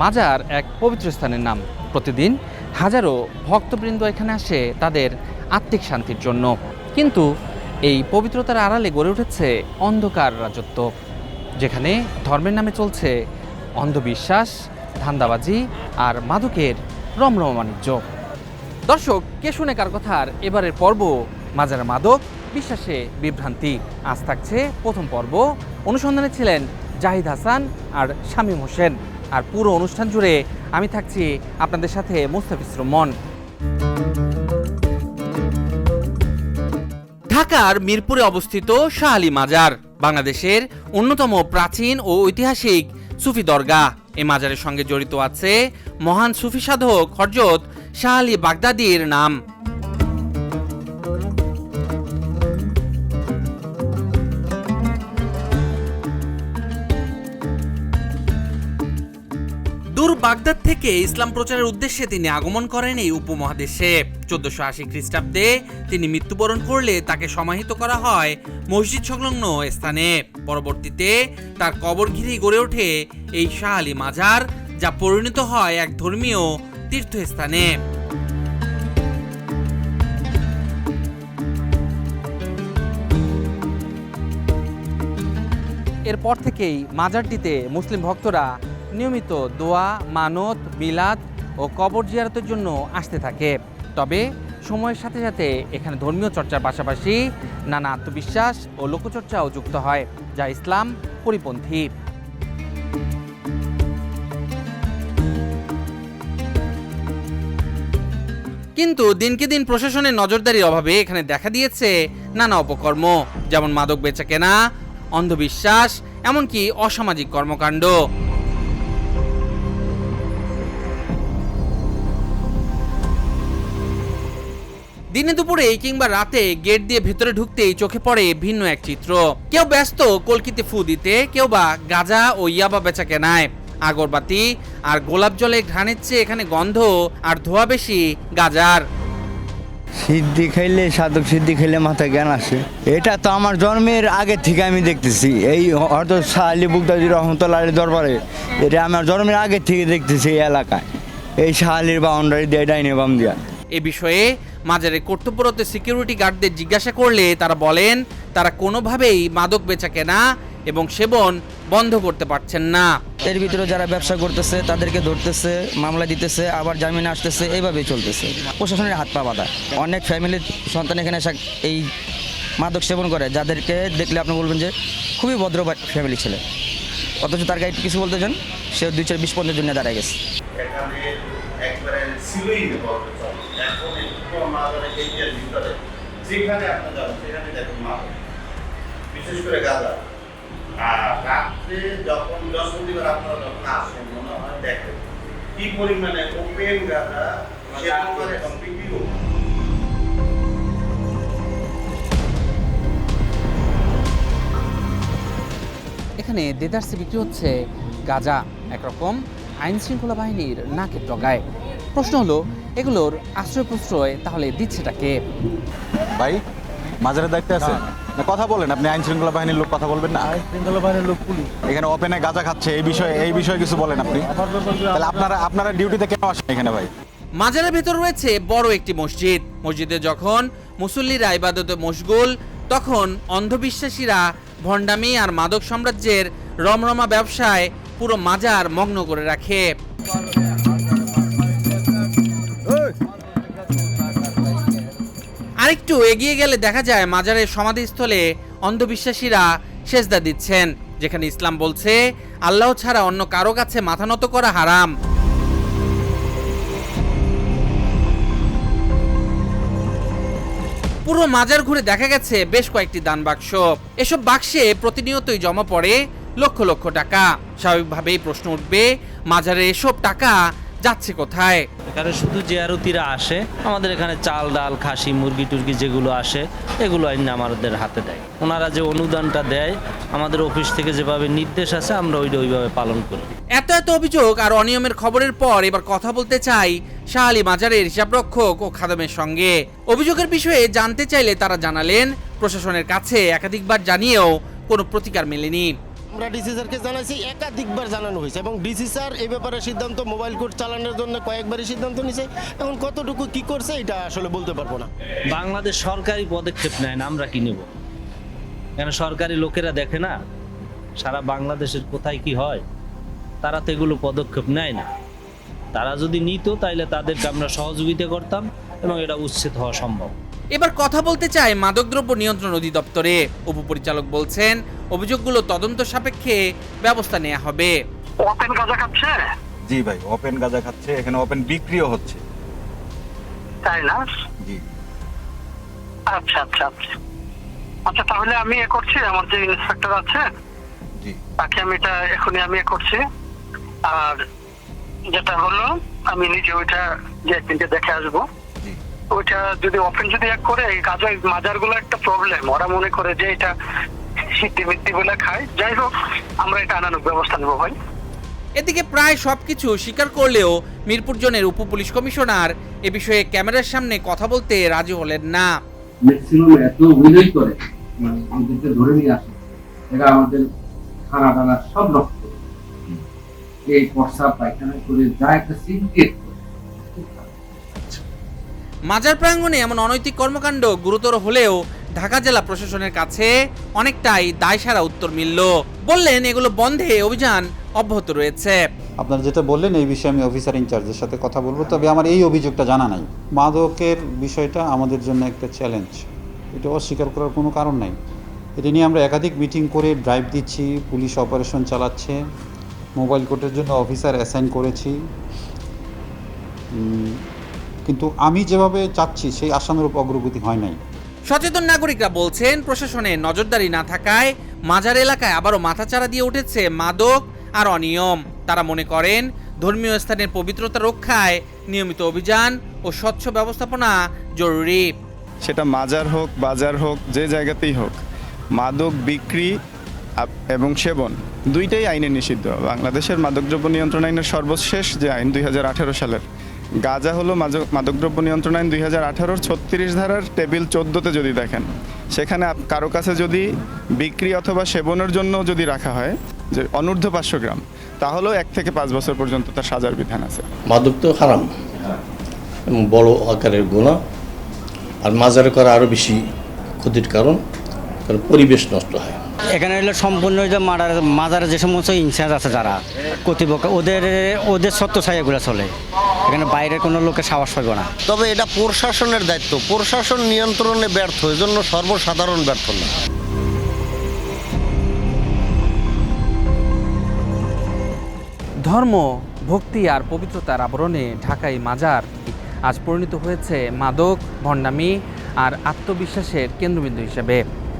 মাজার এক পবিত্র স্থানের নাম। প্রতিদিন হাজারো ভক্তবৃন্দ এখানে আসে তাদের আত্মিক শান্তির জন্য। কিন্তু এই পবিত্রতার আড়ালে গড়ে উঠেছে অন্ধকার রাজত্ব, যেখানে ধর্মের নামে চলছে অন্ধবিশ্বাস, ধান্দাবাজি আর মাদকের রমরম বাণিজ্য। দর্শক, কে শুনে কার কথার এবারের পর্ব? মাজার মাদক, বিশ্বাসে বিভ্রান্তি। আজ থাকছে প্রথম পর্ব। অনুসন্ধানে ছিলেন জাহিদ হাসান আর শামীম হোসেন। আর পুরো অনুষ্ঠান জুড়ে আমি থাকছি আপনাদের সাথে মুস্তাফিজ রহমান। ঢাকার মিরপুরে অবস্থিত শাহ আলী মাজার, বাংলাদেশের অন্যতম প্রাচীন ও ঐতিহাসিক সুফি দরগা এই মাজারের সঙ্গে জড়িত আছে মহান সুফি সাধক হরজত শাহ আলী বাগদাদির নাম। থেকে ইসলাম প্রচারের উদ্দেশ্যে তিনি আগমন করেন এই উপমহাদেশে। চোদ্দশো আশি খ্রিস্টাব্দে তিনি মৃত্যুবরণ করলে তাকে সমাহিত করা হয় মসজিদ সংলগ্ন স্থানে। পরবর্তীতে তার কবর ঘিরেই গড়ে ওঠে এই শাহ আলী মাজার, যা পরিণত হয় এক ধর্মীয় তীর্থস্থানে। এরপর থেকেই মাজারটিতে মুসলিম ভক্তরা নিয়মিত দোয়া, মানত বিলাত ও কবর জিয়ারতের জন্য আসতে থাকে। তবে সময়ের সাথে সাথে এখানে ধর্মীয় চর্চার পাশাপাশি নানা আত্মবিশ্বাস ও লোকচর্চাও যুক্ত হয়, যা ইসলাম পরিপন্থী। কিন্তু দিনকে দিন প্রশাসনের নজরদারির অভাবে এখানে দেখা দিয়েছে নানা অপকর্ম, যেমন মাদক বেচা কেনা, অন্ধবিশ্বাস, এমনকি অসামাজিক কর্মকাণ্ড। দিনে দুপুরে কিংবা রাতে গেট দিয়ে ভেতরে ঢুকতেই চোখে পড়ে ভিন্ন এক চিত্র। কেউ ব্যস্ত কলকিতে ফু দিতে কেউ বা গাঁজা ও ইয়াবা বেচা কেনায়। আগরবাতি আর গোলাপ জলে ঘ্রাণের চেয়ে এখানে গন্ধ আর ধোয়া বেশি গাজার। সিদ্ধি খাইলে সাধক সিদ্ধি খাইলে মাথায় জ্ঞান আসে। এটা তো আমার জন্মের আগে থেকে আমি দেখতেছি। এই হয়তো শাহ আলী বুকদাদি রহমতুল্লাহ দরবারে এটা আমার জন্মের আগে থেকে দেখতেছি এই এলাকায়। এই শাহ আলীর বাউন্ডারি দিয়ে ডাইনে বাম দিয়া। এ বিষয়ে মাজারে কর্তব্যরত সিকিউরিটি গার্ডদের জিজ্ঞাসা করলে তারা বলেন তারা কোনোভাবেই মাদক বেচা কেনা এবং সেবন বন্ধ করতে পারছেন না। এর ভিতরে যারা ব্যবসা করতেছে তাদেরকে ধরতেছে মামলা দিতেছে আবার জামিনে আসতেছে এইভাবেই চলতেছে। প্রশাসনের হাত পা বাঁধা। অনেক ফ্যামিলির সন্তান এখানে এই মাদক সেবন করে। যাদেরকে দেখলে আপনি বলবেন যে খুবই ভদ্র ফ্যামিলি ছেলে। অথচ তার গায়ে কিছু বলতে চান? সে দুই চার বিশ পঞ্চাশ জন্য দাঁড়ায় গেছে। এখানে ভিতরে যেখানে আপনি যাবেন সেখানে দেখুন বিশেষ করে গাঁদা আর রাত্রে যখন বৃহস্পতিবার আপনারা যখন আসেন মনে হয় দেখেন কি পরিমাণে ওপেন গাঁদা বিক্রিও এখানে দেদারসে বিক্রি হচ্ছে গাজা একরকম আইন শৃঙ্খলা বাহিনীর নাকের ডগায়। প্রশ্ন হলো এগুলোর আশ্রয় প্রশ্রয় তাহলে দিচ্ছেটা কে? ভাই মাজারের দায়িত্বে আছে না কথা বলেন আপনি আইন শৃঙ্খলা বাহিনীর লোক কথা বলবেন না। আইন শৃঙ্খলা বাহিনীর লোক পুলিশ। এখানে ওপেনে গাঁজা খাচ্ছে এই বিষয়ে এই বিষয়ে কিছু বলেন আপনি। তাহলে আপনারা আপনারা ডিউটিতে কেন আসেন এখানে ভাই? মাজারের ভেতর রয়েছে বড় একটি মসজিদ। মসজিদে যখন মুসল্লিরা ইবাদতে মশগুল তখন অন্ধবিশ্বাসীরা ভণ্ডামি আর মাদক সাম্রাজ্যের রমরমা ব্যবসায় পুরো মাজার মগ্ন করে রাখে। আরেকটু এগিয়ে গেলে দেখা যায় মাজারের সমাধিস্থলে অন্ধবিশ্বাসীরা সেজদা দিচ্ছেন, যেখানে ইসলাম বলছে, আল্লাহ ছাড়া অন্য কারও কাছে মাথা নত করা হারাম। পুরো মাজার ঘুরে দেখা গেছে বেশ কয়েকটি দান বাক্স। এসব বাক্সে প্রতিনিয়তই জমা পড়ে লক্ষ লক্ষ টাকা। স্বাভাবিকভাবেই প্রশ্ন উঠবে, মাজারে এসব টাকা যাচ্ছে কোথায়? এখানে শুধু জিয়ারতিরা আসে আমাদের এখানে চাল ডাল খাসি মুরগি টুরগি যেগুলো আসে এগুলো আইন আমাদের হাতে দেয়। ওনারা যে অনুদানটা দেয় আমাদের অফিস থেকে যেভাবে নির্দেশ আছে আমরা ওইটা ওইভাবে পালন করি। এত এত অভিযোগ আর অনিয়মের খবরের পর এবার কথা বলতে চাই শাহালি মাজারের হিসাবরক্ষক ও খাদমের সঙ্গে। অভিযোগের বিষয়ে জানতে চাইলে তারা জানালেন প্রশাসনের কাছে একাধিকবার জানিয়েও কোনো প্রতিকার মেলেনি। আমরা ডিসি স্যারকে জানাইছি, একাধিকবার জানানো হয়েছে এবং ডিসি স্যার ব্যাপারে সিদ্ধান্ত মোবাইল কোর্ট চালানোর জন্য কয়েকবারই সিদ্ধান্ত নিছে। এখন কতটুকু কি করছে, এটা আসলে বলতে পারব না। বাংলাদেশ সরকারি পদক্ষেপ নেয় না, আমরা কি নেব? কেন সরকারি লোকেরা দেখে না, সারা বাংলাদেশের কোথায় কি হয়? তারা তো এগুলো পদক্ষেপ নেয় না। তারা যদি নিত, তাইলে তাদেরকে আমরা সহযোগিতা করতাম এবং এটা উচ্ছেদ হওয়া সম্ভব। এবার কথা বলতে চায় মাদকদ্রব্য নিয়ন্ত্রণ অধিদপ্তরে। উপপরিচালক বলছেন অভিযোগগুলো তদন্ত সাপেক্ষে ব্যবস্থা নেওয়া হবে। ওপেন গাঁজা খাচ্ছে? জি ভাই ওপেন গাঁজা খাচ্ছে এখানে ওপেন বিক্রিও হচ্ছে। তাই না? জি। আচ্ছা আচ্ছা আচ্ছা। আচ্ছা তাহলে আমি এ করছি আমার যে ইন্সপেক্টর আছে জি। তাকে আমি এটা এখনই আমি এ করছি। আর যেটা হলো আমি নিজে ওইটা যে একদিনকে দেখে আসব। ওইটা যদি ওপেন যদি এক করে এই গাজা মাজারগুলো একটা প্রবলেম ওরা মনে করে যে এটা সিদ্ধি মিদ্ধি বলে খায়। যাই হোক আমরা এটা আনানোর ব্যবস্থা নেব ভাই। এদিকে প্রায় সবকিছু স্বীকার করলেও মিরপুর জোনের উপপুলিশ কমিশনার এ বিষয়ে ক্যামেরার সামনে কথা বলতে রাজি হলেন না। ম্যাক্সিমাম এত অভিনয় করে মানে আমাদেরকে ধরে নিয়ে আসে। এরা আমাদের খানা টানা সব নষ্ট করে। এই পর্সা পায়খানা করে যা একটা সিনকেট মাজার প্রাঙ্গণে এমন অনৈতিক কর্মকাণ্ড গুরুতর হলেও ঢাকা জেলা প্রশাসনের কাছে অনেকটাই দায়সারা উত্তর মিলল। বললেন, এগুলো বন্ধে অভিযান অব্যাহত রয়েছে। আপনারা যেটা বললেন, এই বিষয়ে আমি অফিসার ইনচার্জের সাথে কথা বলব, তবে আমার এই অভিযোগটা জানা নাই। মাদকের বিষয়টা আমাদের জন্য একটা চ্যালেঞ্জ এটা অস্বীকার করার কোনো কারণ নাই। এটা নিয়ে আমরা একাধিক মিটিং করে ড্রাইভ দিচ্ছি, পুলিশ অপারেশন চালাচ্ছে মোবাইল কোর্টের জন্য অফিসার অ্যাসাইন করেছি। কিন্তু আমি যেভাবে চাচ্ছি সেই আশানুরূপ অগ্রগতি হয় নাই। সচেতন নাগরিকরা বলছেন প্রশাসনের নজরদারি না থাকায় মাজার এলাকায় আবারও মাথাচাড়া দিয়ে উঠেছে মাদক আর অনিয়ম। তারা মনে করেন ধর্মীয় স্থানের পবিত্রতা রক্ষায় নিয়মিত অভিযান ও স্বচ্ছ ব্যবস্থাপনা জরুরি। সেটা মাজার হোক বাজার হোক যে জায়গাতেই হোক মাদক বিক্রি এবং সেবন দুইটাই আইনে নিষিদ্ধ। বাংলাদেশের মাদকদ্রব্য নিয়ন্ত্রণ আইনের সর্বশেষ যে আইন দুই হাজার আঠারো সালের গাজা হলো মাদক- মাদকদ্রব্য নিয়ন্ত্রণ আইন দুই হাজার আঠারোর ছত্রিশ ধারার টেবিল চোদ্দোতে যদি দেখেন সেখানে আপ- কারও কাছে যদি বিক্রি অথবা সেবনের জন্য যদি রাখা হয় যে অনূর্ধ্ব পাঁচশো গ্রাম তাহলেও এক থেকে পাঁচ বছর পর্যন্ত তার সাজার বিধান আছে। মাদক তো হারাম এবং বড় আকারের গুণা আর মাজারে করা আরও বেশি ক্ষতির কারণ কারণ পরিবেশ নষ্ট হয়। এখানে হলো সম্পূর্ণ যে মারার মাজারে যে সমস্ত ইনচার্জ আছে যারা কর্তৃপক্ষ ওদের ওদের সত্য ছায়াগুলো চলে। এখানে বাইরের কোনো লোকের সাহস পাবে না। তবে এটা প্রশাসনের দায়িত্ব। প্রশাসন নিয়ন্ত্রণে ব্যর্থ এজন্য সর্বসাধারণ ব্যর্থ না। ধর্ম ভক্তি আর পবিত্রতার আবরণে ঢাকাই মাজার। আজ পরিণত হয়েছে মাদক ভণ্ডামি আর আত্মবিশ্বাসের কেন্দ্রবিন্দু হিসেবে।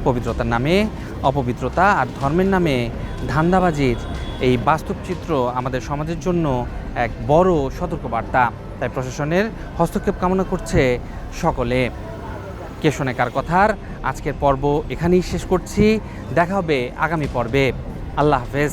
পবিত্রতার নামে অপবিত্রতা আর ধর্মের নামে ধান্দাবাজির এই বাস্তব চিত্র আমাদের সমাজের জন্য এক বড় সতর্কবার্তা। তাই প্রশাসনের হস্তক্ষেপ কামনা করছে সকলে। কে শোনে কার কথার? আজকের পর্ব এখানেই শেষ করছি। দেখা হবে আগামী পর্বে। আল্লাহ হাফেজ।